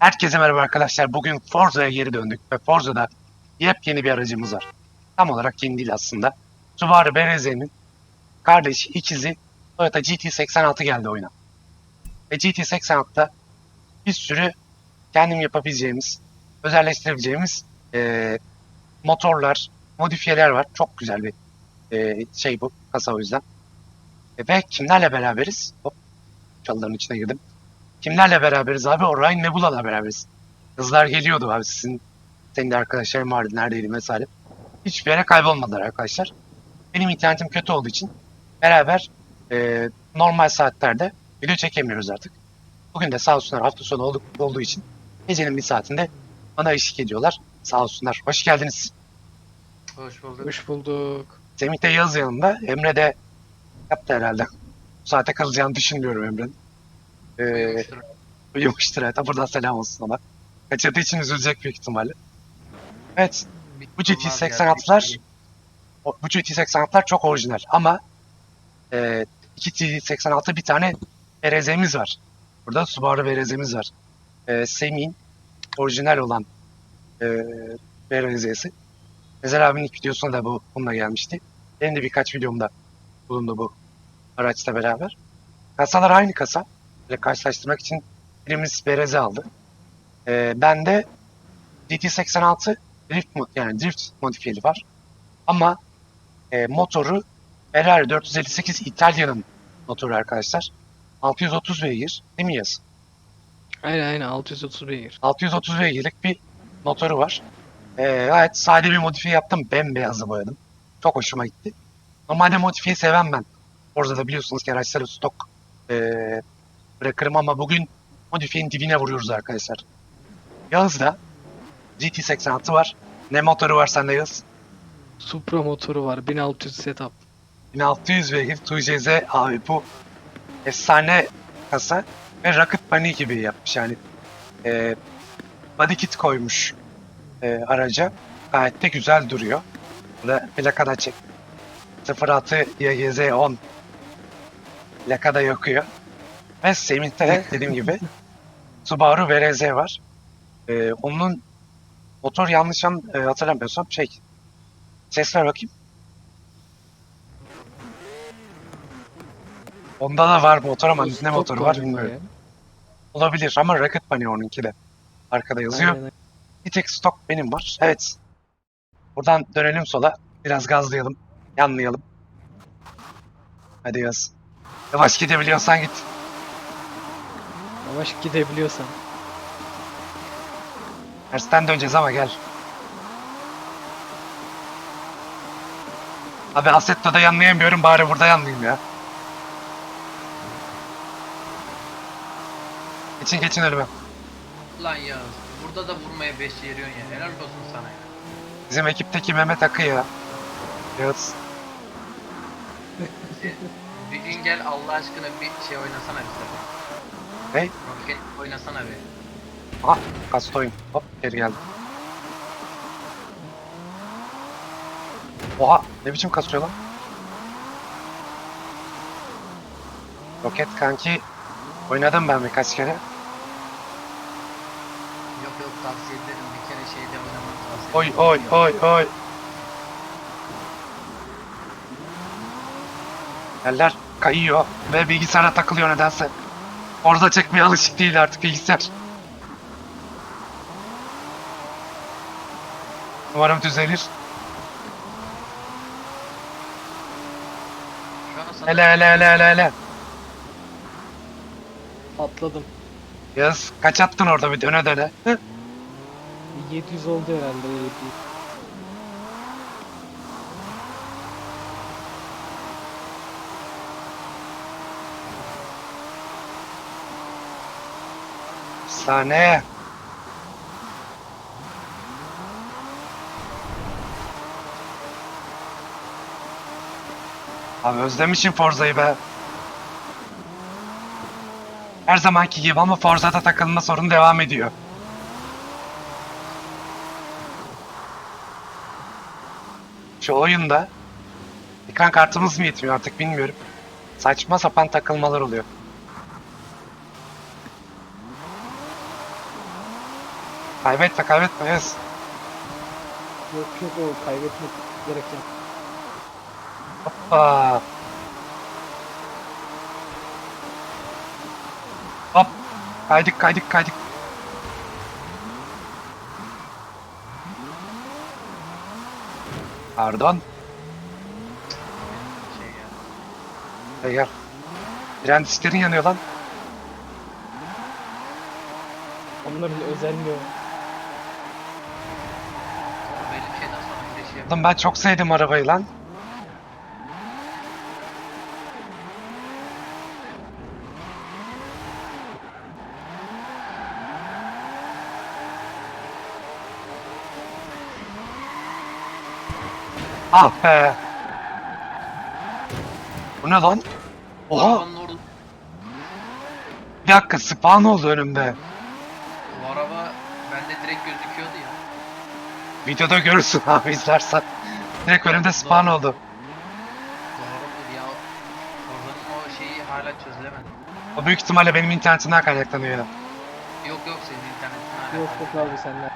Herkese merhaba arkadaşlar. Bugün Forza'ya geri döndük ve Forza'da yepyeni bir aracımız var. Tam olarak yeni değil aslında. Subaru BRZ'nin kardeşi, ikizi Toyota GT86 geldi oyuna. Ve GT86'da bir sürü kendim yapabileceğimiz, özelleştirebileceğimiz eee, motorlar, modifiyeler var. Çok güzel bir eee, şey bu kasa o yüzden. E, ve kimlerle beraberiz? Hop, çalıların içine girdim. Kimlerle beraberiz abi? Orion Nebula'la beraberiz. Kızlar geliyordu abi sizin senin de arkadaşların vardı neredeydi vesaire. Hiçbir yere kaybolmadılar arkadaşlar. Benim internetim kötü olduğu için beraber e, normal saatlerde video çekemiyoruz artık. Bugün de sağ olsunlar hafta sonu olduk, olduğu için gecenin bir saatinde bana eşlik ediyorlar. Sağ olsunlar. Hoş geldiniz. Hoş bulduk. Hoş bulduk. Semih de Yağız yanında. Emre de yaptı herhalde. Bu saate kalacağını düşünmüyorum Emre'nin. Ee, Uyumuştur. Uyumuştur evet. Buradan selam olsun ona. Kaçırdığı için üzülecek büyük ihtimalle. Evet. Bu durmaz GT86'lar geldi. o- bu GT86'lar çok orijinal ama e, iki GT86 bir tane BRZ'miz var. Burada Subaru BRZ'miz var. E, Semih'in orijinal olan e, BRZ'si. Ezel abinin ilk videosuna da bu bununla gelmişti. Benim de birkaç videomda bulundu bu araçla beraber. Kasalar aynı kasa. Böyle karşılaştırmak için birimiz BRZ aldı. E, ben de GT86 drift mod yani drift modifiyeli var. Ama e, motoru Ferrari 458 İtalya'nın motoru arkadaşlar. 630 beygir değil mi Yaz? Aynen aynen 630 beygir. 630 beygirlik bir motoru var. E, gayet sade bir modifiye yaptım. Bembeyazı boyadım. Çok hoşuma gitti. Normalde modifiye seven ben. Orada da biliyorsunuz ki araçları stok e, bırakırım ama bugün modifiyenin dibine vuruyoruz arkadaşlar. Yağız'da GT86 var. Ne motoru var sende Yağız? Supra motoru var 1600 setup. 1600 beygir 2JZ abi bu efsane kasa ve Rocket Bunny gibi yapmış yani e, body kit koymuş e, araca gayet de güzel duruyor. Burada plakada çek 06 YGZ 10 plakada yakıyor ve Semih'te de dediğim gibi Subaru VRZ var. E, onun motor yanlış an, e, hatırlamıyorsam şey ses ver bakayım. Onda da var motor ama ne motoru var bilmiyorum. Olabilir ama Rocket Bunny onunki de. Arkada yazıyor. Aynen, Bir tek stok benim var. Evet. Buradan dönelim sola. Biraz gazlayalım. Yanlayalım. Hadi yaz. Yavaş gidebiliyorsan git. Yavaş gidebiliyorsan. Tersten döneceğiz ama gel. Abi Assetto'da yanlayamıyorum bari burada yanlayayım ya. Geçin geçin önüme. Lan ya burada da vurmaya beş yeriyorsun ya. Helal olsun sana ya. Bizim ekipteki Mehmet Akı ya. Yağız. Bir gün gel Allah aşkına bir şey oynasana bize. Ne? Rocket oynasana bir. Ah kastoyum. Hop geri geldim. Oha ne biçim kasıyor lan? Roket kanki oynadım ben birkaç kere. Yok yok tavsiye ederim. Bir kere şeyde oynamanı tavsiye Oy oy oy oy. Eller kayıyor ve bilgisayara takılıyor nedense. Orada çekmeye alışık değil artık bilgisayar. Umarım düzelir. Hele hele hele hele hele. Atladım. Yaz kaç attın orada bir döne döne. Hı? 700 oldu herhalde. 700. Sahne. Abi özlemişim Forza'yı be. Her zamanki gibi ama Forza'da takılma sorunu devam ediyor. Şu oyunda ekran kartımız mı yetmiyor artık bilmiyorum. Saçma sapan takılmalar oluyor. Kaybetme kaybetme yes. Yok yok o kaybetmek gereken. Hoppa. Hop. Kaydık kaydık kaydık. Pardon. Şey. Gel disklerin yanıyor lan. Onların özelliği o. Sonra belli bir şeyden Oğlum ben çok sevdim arabayı lan. Ah be. Bu ne lan? Oha Arabanın orada bir dakika spawn oldu önümde. bu araba bende direkt gözüküyordu ya. Videoda görürsün abi izlersen. Direkt önümde spawn oldu. Doğrudur ya. Oradanın o şeyi hala çözülemedi. O büyük ihtimalle benim internetimden kaynaklanıyor. Yok yok senin internetin hala. Yok yok abi senden.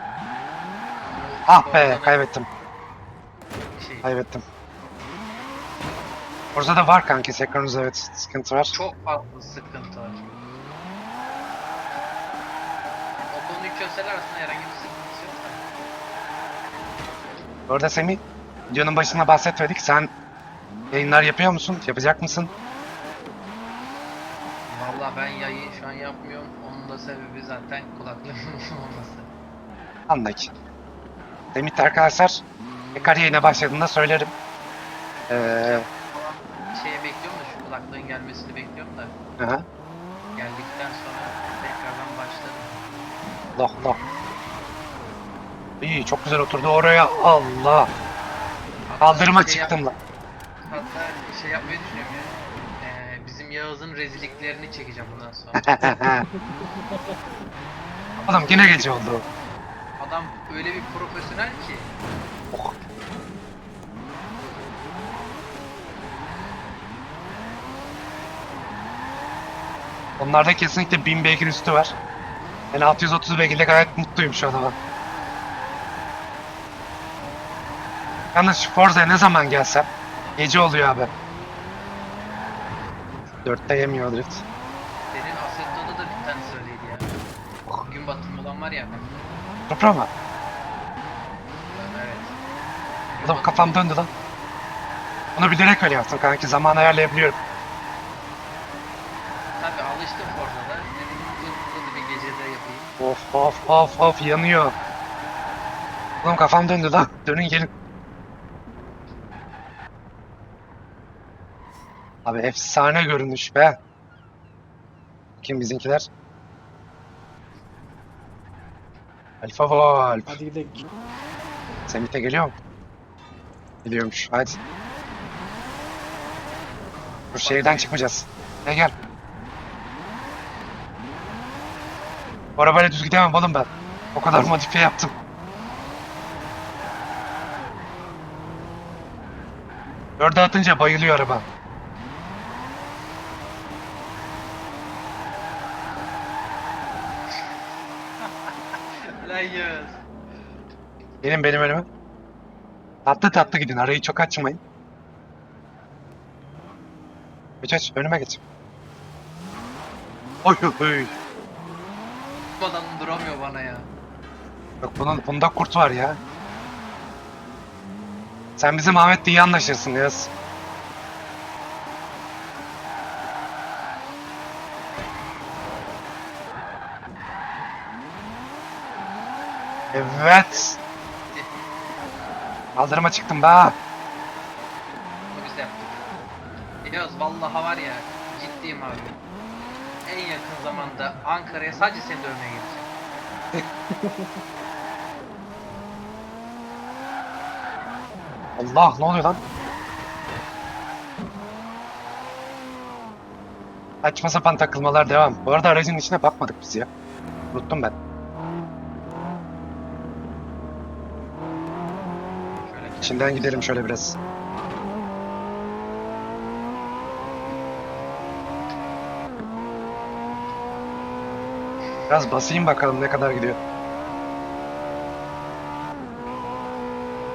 Ah be kaybettim. Şey, Kaybettim. Orada da var kanki ekranınızda evet sıkıntı var. çok fazla sıkıntı var. O konuyu çözseler aslında herhangi bir sıkıntısı yok da. Orada Semih videonun başında bahsetmedik. Sen yayınlar yapıyor musun? Yapacak mısın? Valla ben yayın şu an yapmıyorum. Onun da sebebi zaten kulaklığımın olması. Anladık. Semih de arkadaşlar tekrar yayına başladığında söylerim. Ee, Şeye bekliyorum da şu kulaklığın gelmesini bekliyorum da. aha, Geldikten sonra tekrardan başlarım. loh loh. İyi çok güzel oturdu oraya. Allah. Kaldırıma Şey çıktım lan. Hatta şey yapmayı düşünüyorum ya. Ee, bizim Yağız'ın rezilliklerini çekeceğim bundan sonra. Oğlum yine gece oldu. Adam öyle bir profesyonel ki. Oh. Onlarda kesinlikle 1000 beygir üstü var. Ben 630 beygirle gayet mutluyum şu an ama. Yalnız Forza'ya ne zaman gelsem gece oluyor abi. 4'te yemiyor drift. Senin Assetto'da da bir tanesi öyleydi ya. Gün batımı olan var ya. Supra mı? Evet. Adam kafam döndü lan. Onu bilerek öyle yaptım kanki. Zaman ayarlayabiliyorum. Tabii alıştım Forza'da. Dedim dur hadi bir gecede yapayım. Of of of of yanıyor. Oğlum kafam döndü lan. Dönün gelin. Abi efsane görünüş be. Kim bizimkiler? Alfa Wolf. Hadi gidelim. Semih de geliyor mu? Geliyormuş. Hadi. Dur şehirden çıkmayacağız. Gel gel. Bu arabayla düz gidemem oğlum ben. O kadar modifiye yaptım. Dörde atınca bayılıyor araba. Yağız. Gelin benim önüme. Tatlı tatlı gidin. Arayı çok açmayın. Geç aç. Önüme geç. Oy oy. Bu adam duramıyor bana ya. Yok bunun, bunda kurt var ya. Sen bizim Ahmet'le iyi anlaşırsın yaz. Evet. Kaldırıma çıktım be. Bunu biz de yaptık. Vallahi var ya ciddiyim abi. En yakın zamanda Ankara'ya sadece seni dövmeye geleceğim. Allah ne oluyor lan? Saçma sapan takılmalar devam. Bu arada aracın içine bakmadık biz ya. Unuttum ben. İçinden gidelim şöyle biraz. Biraz basayım bakalım ne kadar gidiyor.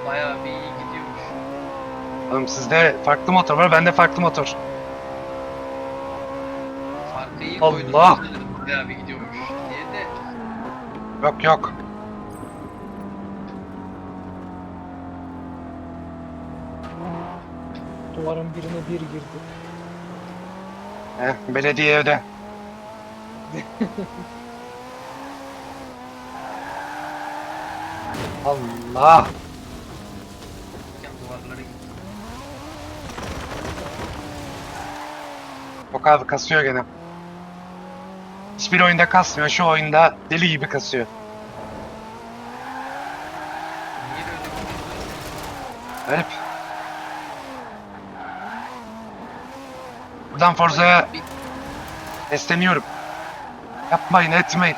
Bayağı bir gidiyormuş. Tamam sizde farklı motor var, bende farklı motor. Farkı iyi Allah! koydum. Bayağı bir gidiyormuş diye de. Yok yok. Duvarın birine bir girdi. Heh, belediye öde. Allah. Yok abi kasıyor gene. Hiçbir oyunda kasmıyor. Şu oyunda deli gibi kasıyor. Garip. Buradan Forza'ya sesleniyorum. Yapmayın etmeyin.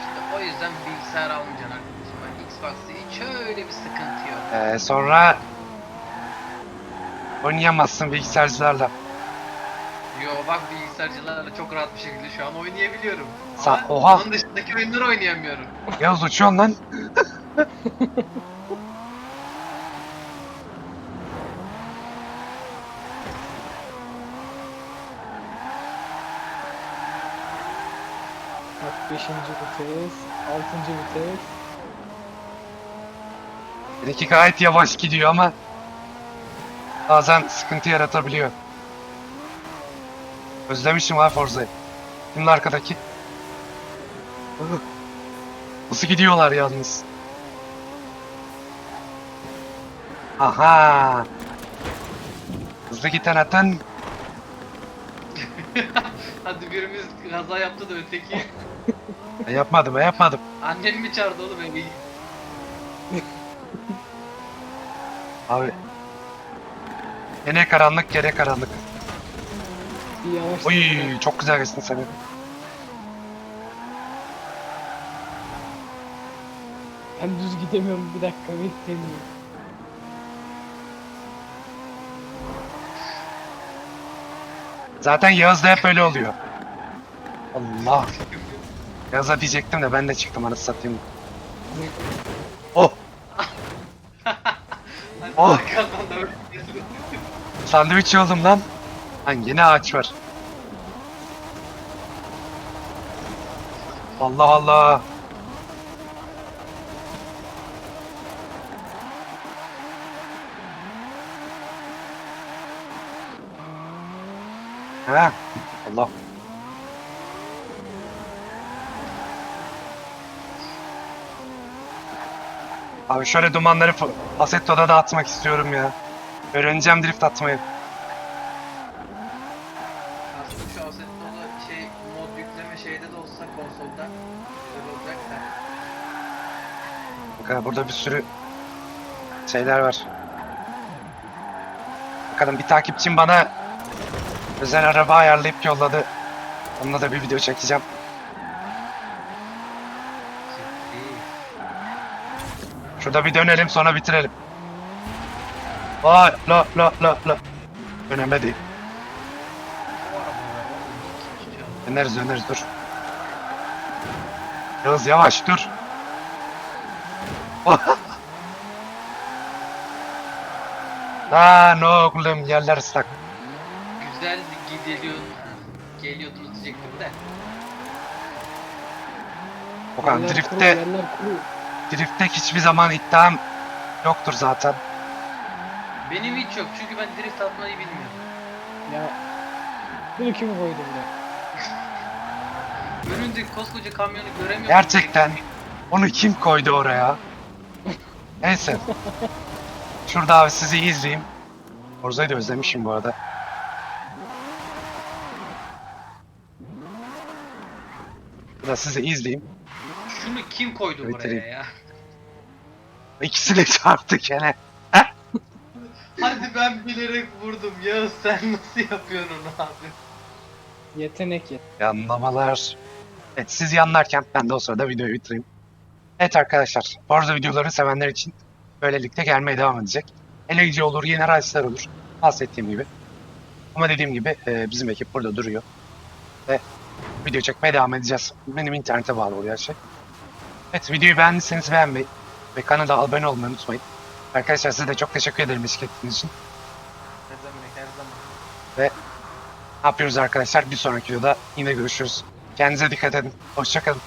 İşte o yüzden bilgisayar almayacaksın arkadaşım. Bak Xbox'ta hiç öyle bir sıkıntı yok. Ee, sonra oynayamazsın bilgisayarcılarla. Yo bak bilgisayarcılarla çok rahat bir şekilde şu an oynayabiliyorum. Sa- Ama Oha. onun dışındaki oyunları oynayamıyorum. Yavuz uçuyorsun lan. Bak 5. vites, 6. vites. Benimki gayet yavaş gidiyor ama bazen sıkıntı yaratabiliyor. Özlemişim ha Forza'yı. Kimin arkadaki? Nasıl gidiyorlar yalnız? Aha! Hızlı giten atan Hadi birimiz kaza yaptı da öteki Ben yapmadım ben yapmadım. annem mi çağırdı oğlum evi? Abi. Gene karanlık gene karanlık. Bir yavaş. Oy çok güzel geçtin seni. Ben düz gidemiyorum bir dakika beklemiyorum. Zaten Yağız'da hep öyle oluyor. Allah. Yağız'a diyecektim de ben de çıktım anasını satayım. Oh Oh. sandviç oldum lan. Lan yine ağaç var. Allah Allah. Ha, Allah. Abi şöyle dumanları Assetto'da da atmak istiyorum ya. Öğreneceğim drift atmayı. Şu da şey mod yükleme şeyde de olsa konsolda güzel olacak da. Bak ha, burada bir sürü şeyler var. Bakalım bir takipçim bana özel araba ayarlayıp yolladı. Onunla da bir video çekeceğim. Şurada bir dönelim sonra bitirelim. Vay la la la la. Önemli değil. Döneriz döneriz dur. Yağız yavaş dur. Lan oğlum yerler ıslak. Güzel gidiliyor. Geliyordunuz diyecektim de. Okan Yerler kuru, driftte, yerler kuru. driftte hiçbir zaman iddiam yoktur zaten. Benim hiç yok çünkü ben drift atmayı bilmiyorum. Ya bunu kim koydu buraya? Önündeki koskoca kamyonu göremiyorum. Gerçekten onu kim koydu oraya? Neyse. Şurada abi sizi izleyeyim. Forza'yı da özlemişim bu arada. Burada sizi izleyeyim. Şunu kim koydu buraya Bitireyim. ya? İkisini çarptı gene. Hadi ben bilerek vurdum ya sen nasıl yapıyorsun onu abi? Yetenek yet. Yanlamalar. Evet siz yanlarken ben de o sırada videoyu bitireyim. Evet arkadaşlar Forza videoları sevenler için böylelikle gelmeye devam edecek. Eleyici olur, yeni race'lar olur. Bahsettiğim gibi. Ama dediğim gibi e, bizim ekip burada duruyor. Ve video çekmeye devam edeceğiz. Benim internete bağlı oluyor her şey. Evet videoyu beğendiyseniz beğenmeyi ve kanala abone olmayı unutmayın. Arkadaşlar size de çok teşekkür ederim eşlik ettiğiniz için. Her zaman her zaman. Ne yapıyoruz arkadaşlar? Bir sonraki videoda yine görüşürüz. Kendinize dikkat edin. Hoşçakalın.